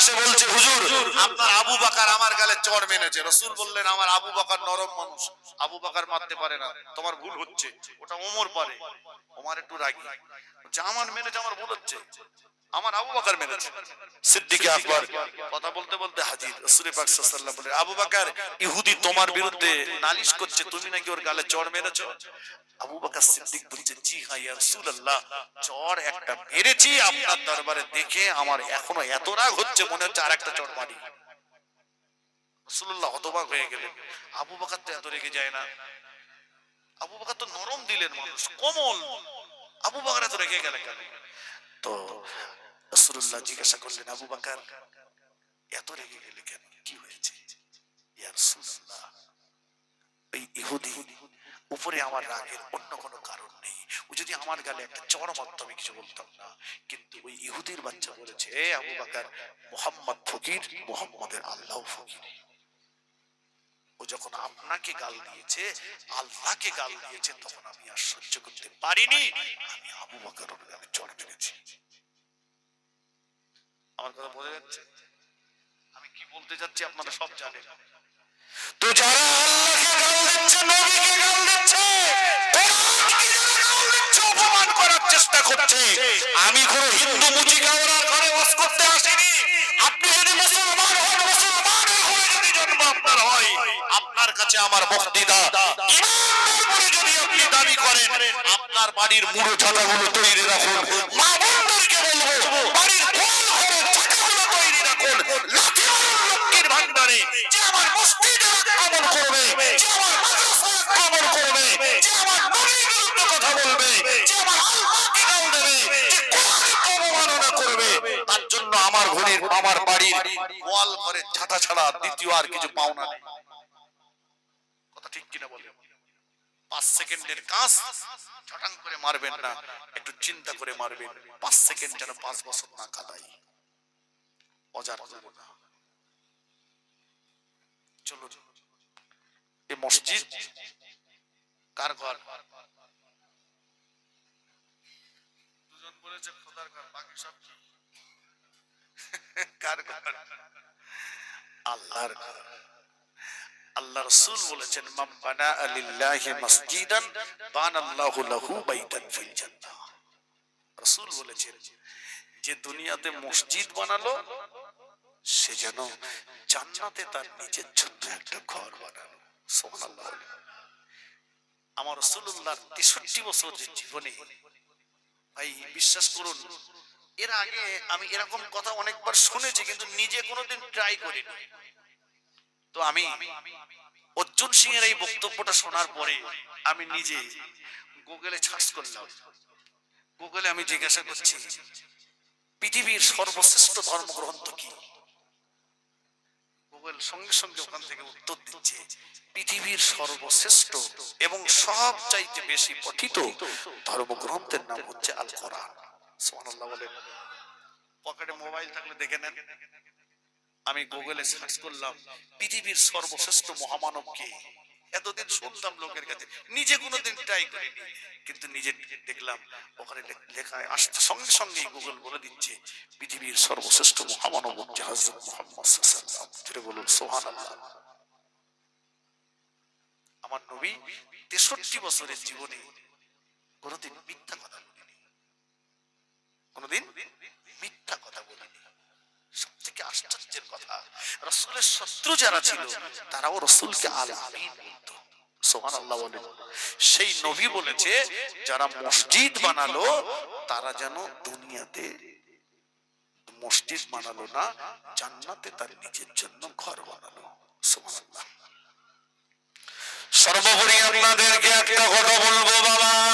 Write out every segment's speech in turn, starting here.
এসে বলছে, হুজুর আপনার আবু বাকার আমার গালে চড় মেনেছে। রসুল বললেন, আমার আবু বাকার নরম মানুষ। আবু বাকার মারতে পারে না। তোমার ভুল হচ্ছে। ওটা ওমর পারে। ওমর একটু রাগি। আমার মেনেছে, আমার ভুল হচ্ছে। আমার আবু বাকার মেনেছে সিদ্দিকে আকবর কথা বলতে বলতে হাজির। রসুলের পাক সাল্লাল্লাহু বলে, আবু বাকার, ইহুদি তোমার বিরুদ্ধে নালিশ করছে, তুমি নাকি ওর গালে চড় মেরেছো? আবু সিদ্দিক জি হ্যাঁ ইয়া রাসূলুল্লাহ একটা মেরেছি আপনার দরবারে দেখে আমার এখনও এত রাগ হচ্ছে, মনে হচ্ছে আরেকটা চড় মারি। রাসূলুল্লাহ হতবাক হয়ে গেলেন। আবু বাকার তো এত রেগে যায় না। আবু বাকার তো নরম দিলেন মানুষ, কোমল। আবু বাকার এত রেগে গেলেন তো রাসূলুল্লাহ জিজ্ঞাসা করলেন, আবু বাকার, এত রেগে গেলে কেন? কি হয়েছে? এই ইহুদি, উপরে আমার রাগের অন্য কোনো কারণ নেই। ও যদি আমার গালে একটা কিছু বলতাম না, কিন্তু ওই ইহুদির বাচ্চা বলেছে আবু বাকার, মোহাম্মদ ফকির, মোহাম্মদের আল্লাহ ফকির। ও যখন আপনাকে গাল দিয়েছে, আল্লাহকে গাল দিয়েছে, তখন আমি আর সহ্য করতে পারিনি। আমি আবু বাকার গালে চড় মেরেছি। আমার কথা বোঝা যাচ্ছে? আমি কি বলতে যাচ্ছি আপনারা সব জানেন। তো যারা আল্লাহকে গাল দিচ্ছে, নবীকে গাল দিচ্ছে অপমান করার চেষ্টা করছে। আমি কোন হিন্দু ঘরে বাস করতে আসিনি। আপনি যদি মুসলমান হন, মুসলমানের হয়ে যদি জন্ম আপনার হয়, আপনার কাছে আমার বক্তৃতা। ইমানদার যদি আপনি দাবি করেন, আপনার বাড়ির মুড়ো ছাতাগুলো তৈরি রাখুন। মা দ্বিতীয় আর কিছু পাওনা নেই কথা ঠিক কিনা বলে? পাঁচ সেকেন্ডের কাজ, ছটাং করে মারবেন না, একটু চিন্তা করে মারবেন। পাঁচ সেকেন্ড যেন পাঁচ বছর না কাটাই অজার চলো এই মসজিদ, কার ঘর? দুজন বলেছে খোদার ঘর, বাকি সব কার ঘর? আল্লাহর ঘর। আল্লাহ বলেছেন, মান বানা লিল্লাহি মসজিদান, বানাল্লাহু লাহু বাইতান ফিল জান্নাহ। রাসূল বলেছেন, যে দুনিয়াতে মসজিদ বানালো, সে যেন জান্নাতে তার নিজের জন্য একটা ঘর বানালো। সুবহানাল্লাহ। আমার রাসূলুল্লাহ 63 বছরের জীবনে, ভাই, বিশ্বাস করুন, এর আগে আমি এরকম কথা অনেকবার শুনেছি, কিন্তু নিজে কোনোদিন ট্রাই করিনি। তো আমি অর্জুন সিং এর এই বক্তব্যটা শোনার পরে আমি নিজে গুগলে সার্চ করলাম। গুগলে আমি জিজ্ঞাসা করছি, পৃথিবীর সর্বশ্রেষ্ঠ ধর্মগ্রন্থ কি? গুগল সঙ্গে সঙ্গে ওখান থেকে উত্তর দিচ্ছে। পৃথিবীর সর্বশ্রেষ্ঠ এবং সব চাইতে বেশি পঠিত ধর্মগ্রন্থের নাম হচ্ছে আল কোরআন সুবহানাল্লাহ পকেটে মোবাইল থাকলে দেখে নেন। আমি গুগলে সার্চ করলাম, পৃথিবীর সর্বশ্রেষ্ঠ মহামানব কে? এতদিন শুনতাম লোকের কাছে, নিজে কোনোদিন ট্রাই কিন্তু নিজে দেখলাম, ওখানে লেখা আসতে সঙ্গে সঙ্গে গুগল বলে দিচ্ছে, পৃথিবীর সর্বশ্রেষ্ঠ মহামানব হচ্ছে হযরত মুহাম্মদ ওয়াসাল্লাম বলুন, সুবহানাল্লাহ। আমার নবী তেষট্টি বছরের জীবনে কোনোদিন মিথ্যা কথা বলেনি। কোনোদিন মিথ্যা কথা বলেনি। আশ্চর্যের কথা, রসুলের শত্রু যারা ছিল, তারাও রসুলকে আল সোহান আল্লাহ বলেন। সেই নবী বলেছে, যারা মসজিদ বানালো, তারা যেন দুনিয়াতে মসজিদ বানালো না, জান্নাতে তার নিজের জন্য ঘর বানালো। সর্বোপরি আপনাদেরকে একটা কথা বলব, বাবা।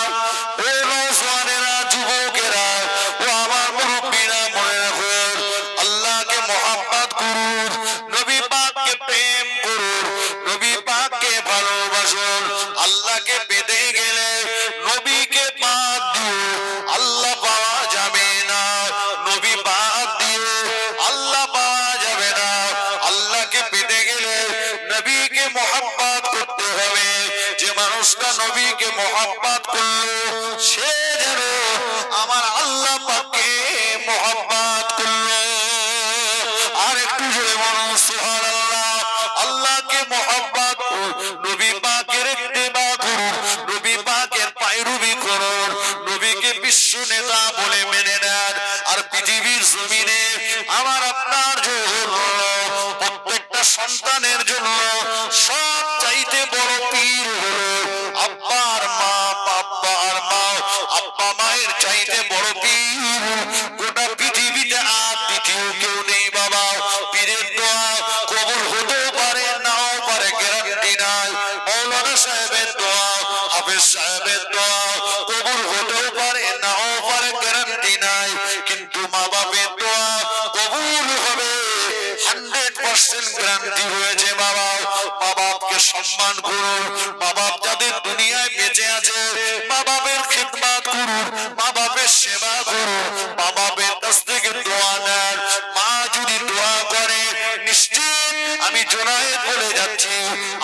সম্মান করুন। মা বাপ যাদের দুনিয়ায় বেঁচে আছে, মা বাপের খিদমাত করুন, মা বাপের সেবা করুন, মা বাপের কাছ থেকে দোয়া নেন। মা যদি দোয়া করে, নিশ্চিত আমি জোনায়ে বলে যাচ্ছি।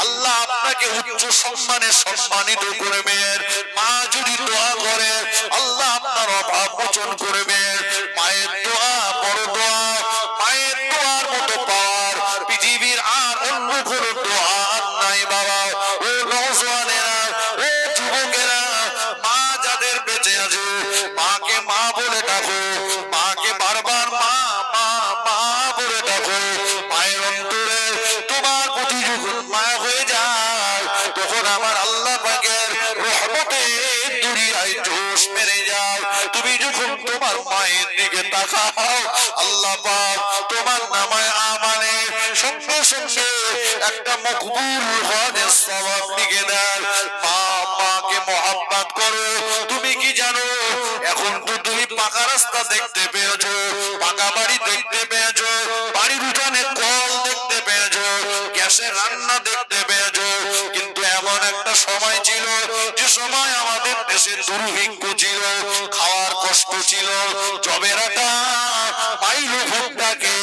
আল্লাহ আপনাকে উচ্চ সম্মানে সম্মানিত করবেন। মা যদি দোয়া করে, আল্লাহ আপনার অভাব মোচন করবেন। তোমার মায়ের দিকে তাকাও। আল্লাহ পাক তোমার নামায় আমানে সঙ্গে সঙ্গে একটা মকবুল হজের সওয়াব লিখে দেন। মা, মাকে মোহাব্বত করো। তুমি কি জানো, এখন তো তুমি পাকা রাস্তা দেখতে পেয়েছ, পাকা বাড়ি দেখতে পেয়েছ, বাড়ির উঠানে কল দেখতে পেয়েছ, গ্যাসে রান্না দেখতে পেয়েছ। কিন্তু এমন একটা সময় ছিল, যে সময় আমাদের দেশের দুর্ভিক্ষ ছিল। খাওয়ার কষ্ট ছিল, জবের আটা মাইলো ভোগটাকে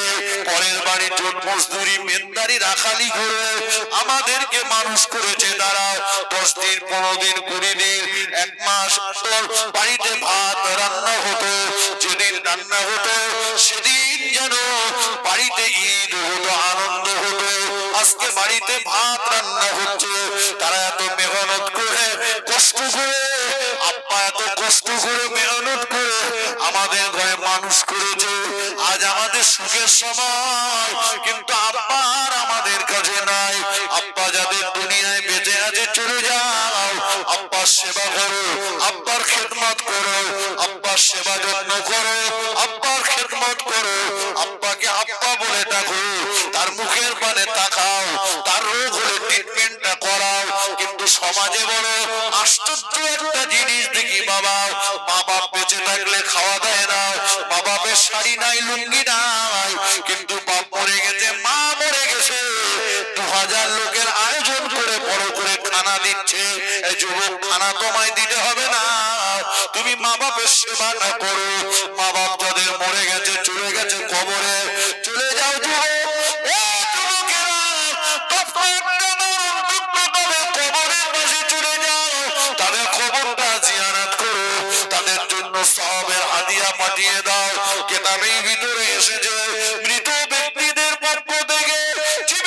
পরের বাড়ির জোট মজদুরি, মেন্দারি, রাখালি করে আমাদেরকে মানুষ করেছে তারা। দশ দিন, পনেরো দিন, কুড়ি দিন, এক মাস বাড়িতে ভাত রান্না হতো, যেদিন রান্না হতো, সেদিন যেন বাড়িতে ঈদ হতো, আনন্দ হতো। আজকে বাড়িতে ভাত রান্না হচ্ছে, তারা এত মেহনত করে, কষ্ট করে, আব্বা এত কষ্ট করে মানুষ করেছে। আজ আমাদের সুখের সময়, কিন্তু আব্বা আর আমাদের কাছে নাই। আব্বা যাদের দুনিয়ায় বেঁচে আছে, চলে যাও। আব্বার সেবা করো, আব্বার খেদমত করো, আব্বার সেবা যত্ন করো, আব্বার খেদমত করো। আব্বাকে আব্বা বলে ডাকো, তার মুখের পানে তাকাও, তার রোগ হলে ট্রিটমেন্টটা করাও। কিন্তু সমাজে বড় আশ্চর্য একটা জিনিস দেখি বাবা মা বাপ বেঁচে থাকলে খাওয়া দেয় না। বাপের শাড়ি নাই, লুঙ্গি নাই, কিন্তু বাপ মরে গেছে, মা মরে গেছে। দু হাজার লোকের আয়োজন করে, বড় করে খানা দিচ্ছে। এই যুবক, খানা তোমায় দিতে হবে না। তুমি মা বাপের সেবা না করো। মা বাপ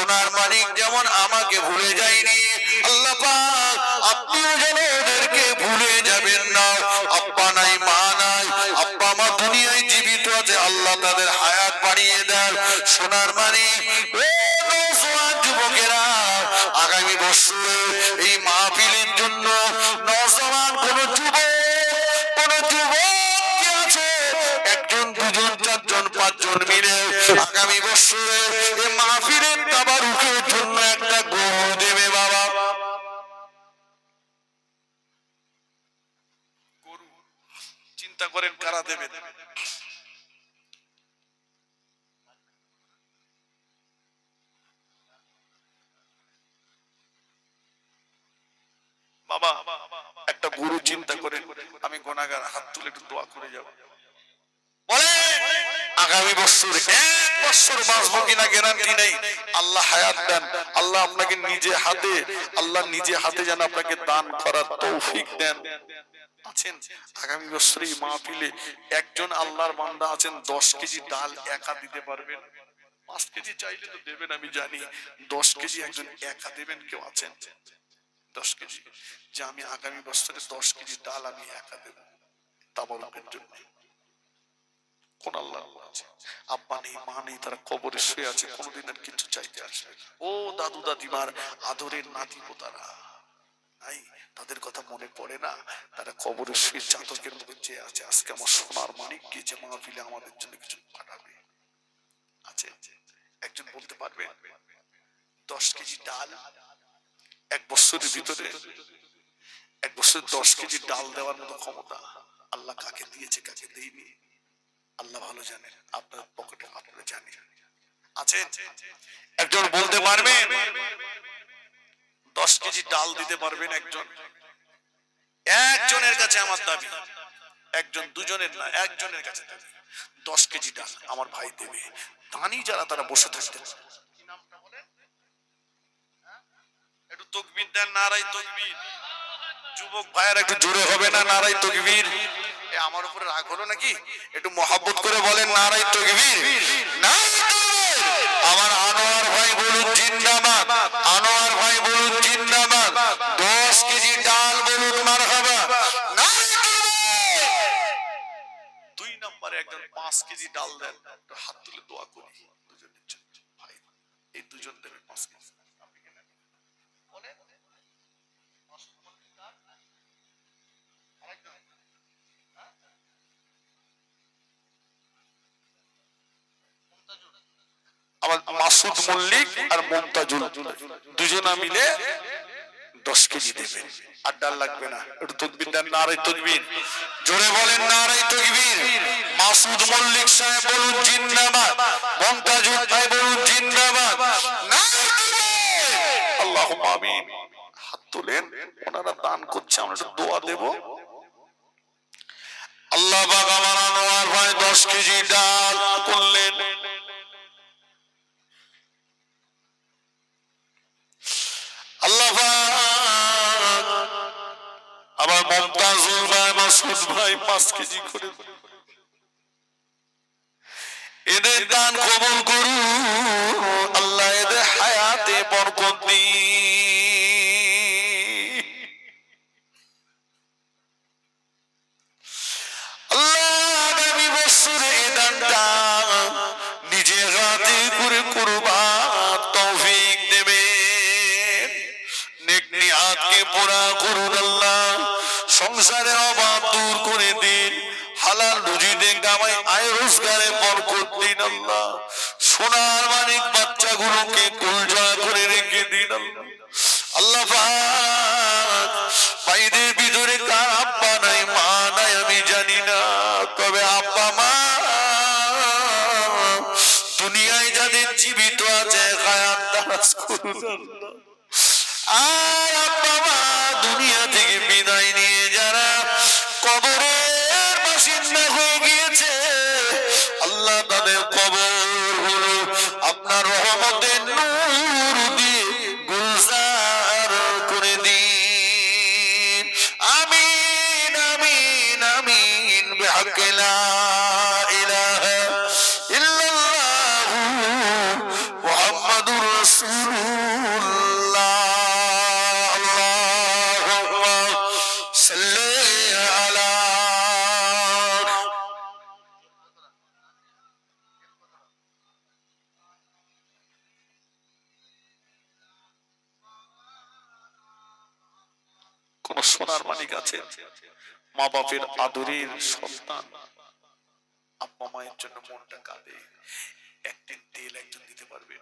সোনার মালিক যেমন আমাকে ভুলে যায়নি। আপনিও যেন ওদেরকে ভুলে যাবেন না। আব্বা নাই, মা নাই, আব্বা মা দুনিয়ায় জীবিত আছে, আল্লাহ তাদের হায়াত বাড়িয়ে দেন। সোনার মালিক যুবকেরা, আগামী বছরে এই মাহফিলের জন্য নওজোয়ান কোন যুবক কোন যুবক আছে? একজন, দুজন, চারজন, পাঁচজন মিলে আগামী বছরে এই মাহফিলের তাবারুকের জন্য একটা গরু দেবে বাবা গরু চিন্তা করেন কারা দেবে বাবা, একটা গরু চিন্তা করেন আমি গোনাগার হাত তুলে একটু দোয়া করে যাব। আগামী বছর এক বছর বাঁচবো কিনা গ্যারান্টি নেই। আল্লাহ হায়াত দেন। আল্লাহ আপনাকে নিজে হাতে, আল্লাহ নিজে হাতে যেন আপনাকে দান করার তৌফিক দেন। আছেন, আগামী বছর এই মাহফিলে একজন আল্লাহর বান্দা আছেন, দশ কেজি ডাল একা দিতে পারবেন। পাঁচ কেজি চাইলে তো দেবেন, আমি জানি। দশ কেজি একজন একা দেবেন, কেউ আছেন? দশ কেজি। যে আমি আগামী বছরে দশ কেজি ডাল আমি একা দেব। তাবারকের জন্য কোন আল্লাহ আব্বা নেই, মা নেই, তারা কবরে শুয়ে আছে, কোনোদিন আর কিছু চাইতে ও দাদু দাদিমার আদরের নাতি পোতারা নাই, তাদের কথা মনে পড়ে না। তারা কবরে শুয়ে চাতকের মধ্যে চেয়ে আছে। আজকে আমার সোনার মানিক কি যে মাহফিলে আমাদের জন্য কিছু পাঠাবে। আছে। একজন বলতে পারবে, দশ কেজি ডাল এক বছরের ভিতরে, এক বছর দশ কেজি ডাল দেওয়ার মতো ক্ষমতা আল্লাহ কাকে দিয়েছে, কাকে দেয়নি? আল্লাহ ভালো জানেন আপনার পকেটে আপনারা জানেন আছে? একজন বলতে পারবেন দশ কেজি ডাল দিতে পারবেন একজন। একজনের কাছে আমার দাবি, একজন দুজনের না, একজনের কাছে দাবি, দশ কেজি ডাল আমার ভাই দেবে। দানি যারা তারা বসে থাকতেন একটু তকবির দেন নারাই তকবির। যুবক ভাইয়ার একটু জোরে হবে না নারাই তকবীর? আমার উপরে রাগ হলো নাকি? একটু মহাব্বত করে বলেন নারাই তকবীর। আমার আনোয়ার ভাই বলুন, জিন্দাবাদ। আনোয়ার ভাই বলুন, জিন্দাবাদ। দশ কেজি ডাল বলুন, মারহাবা। নারাই দুই নম্বরে একজন পাঁচ কেজি ডাল দেন হাত তুলে দোয়া করি। দুজনের ভাই, এই দুজন দেবে পাঁচ কেজি। আমার মাসুদ মল্লিক আর মমতাজুল দুজনা মিলে দশ কেজি দেবেন। আর ডাল লাগবে না। একটু তকবির দেন তকবির জোরে বলেন নারাই তকবির মাসুদ মল্লিক সাহেব বলুন, জিন্দাবাদ। মমতাজুল ভাই বলুন, জিন্দাবাদ। তাকবীর। আল্লাহুম্মা আমিন হাত তোলেন, ওনারা দান করছে, আমরা একটু দোয়া দেব। আল্লাহ আমার ভাই দশ কেজি ডাল করলেন। আল্লাহ মমতাজুল ভাই মাসুদ ভাই পাঁচ কেজি করে এদের দান কবুল করু আল্লাহ এদের হায়াতে বরকত আল্লাহ সংসারের অভাব দূর করে দিন। হালাল রুজিতে কামাই আয় রোজগারে বরকত দিন আল্লাহ সোনার মানিক বাচ্চাগুলোকে কুলজা করে রেখে দিন আল্লাহ আল্লাহ ভিতরে কার আব্বা নাই, মা নাই আমি জানি না। তবে আব্বা, মা, দুনিয়ায় যাদের জীবিত আছে আর আব্বা কোন সোনার মানিক আছে? মা বাপের আদরের সন্তান। আব্বা মায়ের জন্য মনটা কাঁদে। একদিন তেল একজন দিতে পারবে।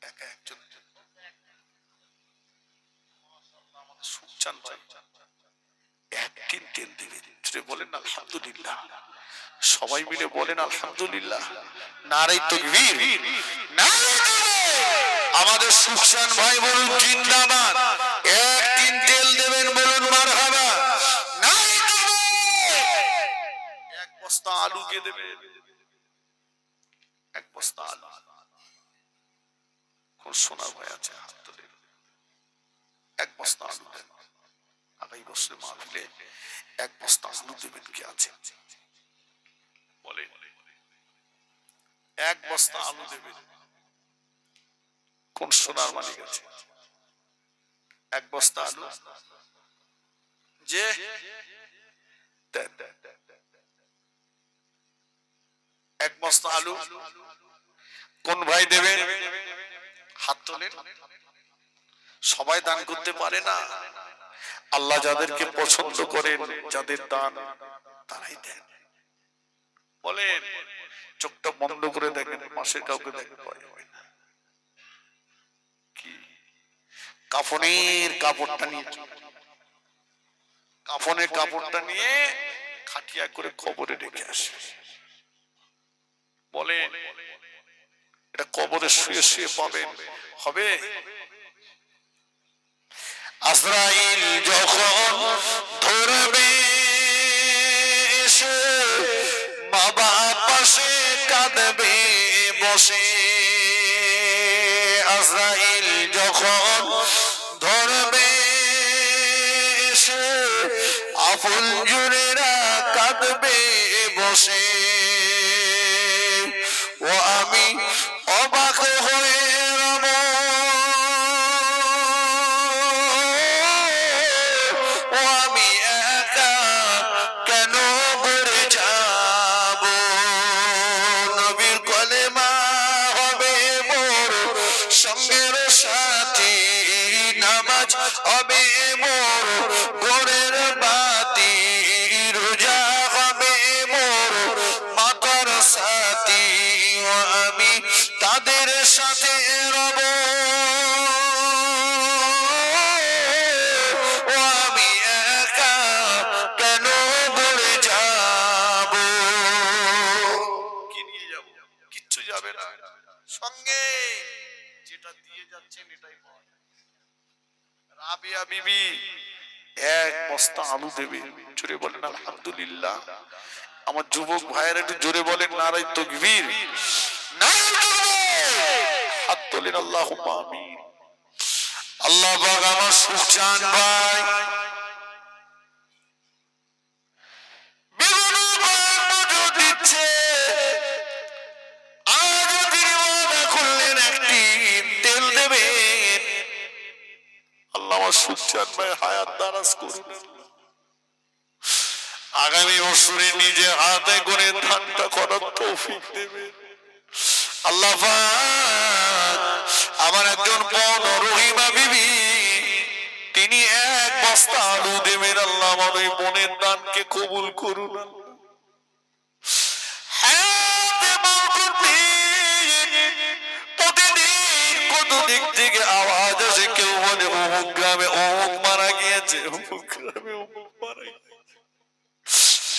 একা একজন। একদিন তেল দেবে। বলেন, আলহামদুলিল্লাহ। সবাই মিলে বলেন, আলহামদুলিল্লাহ। নারাই তকবীর। আমাদের সুখসান ভাই বলুন, জিন্দাবাদ একদিন বস্তা আলু কে দেবে। এক বস্তা আলু। কোন সোনার ভাই আছে হাত এক বস্তা আলু আগামী বছরে মাহফিলে এক বস্তা আলু দেবেন কে আছে? বলে এক বস্তা আলু দেবেন। কোন সোনার মালিক আছে? এক বস্তা আলু। যে? দেন, দেন, দেন। এক আলু। কোন ভাই দেবেন? হাত তোলেন। সবাই দান করতে পারে না। আল্লাহ যাদেরকে পছন্দ করেন, যাদের দান তারাই দেন। বলেন, চোখটা বন্ধ করে দেখেন পাশের কাউকে কাফনের কাপড়টা নিয়ে কাফনের কাপড়টা নিয়ে খাটিয়া করে কবরে রেখে আসে বলেন এটা কবরে শুয়ে শুয়ে পাবেন, হবে? আজরাইল যখন ধরবে বাবা পাশে কাঁদবে, বসে। আজরাইল যখন ধরবে আফুল জুড়েরা কাঁদবে, বসে। এক বস্তা আলু দেবে। জোরে বলেন, আলহামদুলিল্লাহ। আমার যুবক ভাইয়ের একটু জোরে বলেন নারাই তাকবীর। হাত তোলেন আল্লাহ আমিন। আল্লাহ আমার সুখচান ভাই। আগামী বছরে নিজে হাতে করে করার তৌফিক দেবে। আল্লাহ আমার একজন বোন রহিমা বিবি, তিনি এক বস্তা আলু দেবেন। আল্লাহ আমার ওই দানকে কবুল করুন।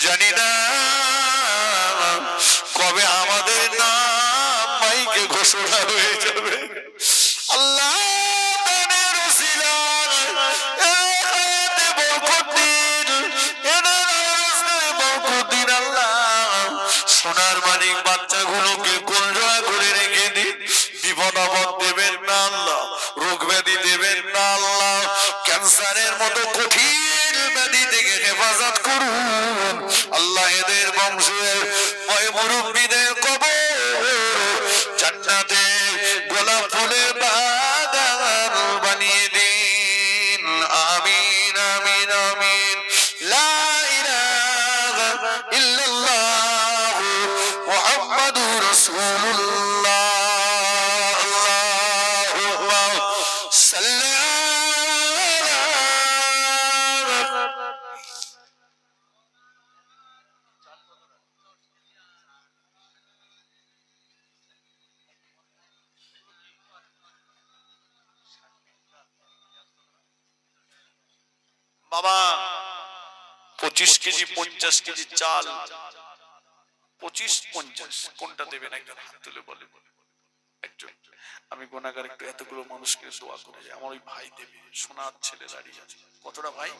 জানি না কবে আমাদের নাম মাইকে ঘোষণা হয়ে যাবে। আল্লাহ সোনার ওসিলায় পঞ্চাশ কেজি চাল, পঁচিশ, পঞ্চাশ, কোনটা দেবেন? একজন হাত তুলে বলে। একজন। আমি গোনাগার একটু এতগুলো মানুষকে দোয়া করে যাই। আমার ওই ভাই দেবে। সোনার ছেলে দাঁড়িয়ে আছে। কতটা ভাই?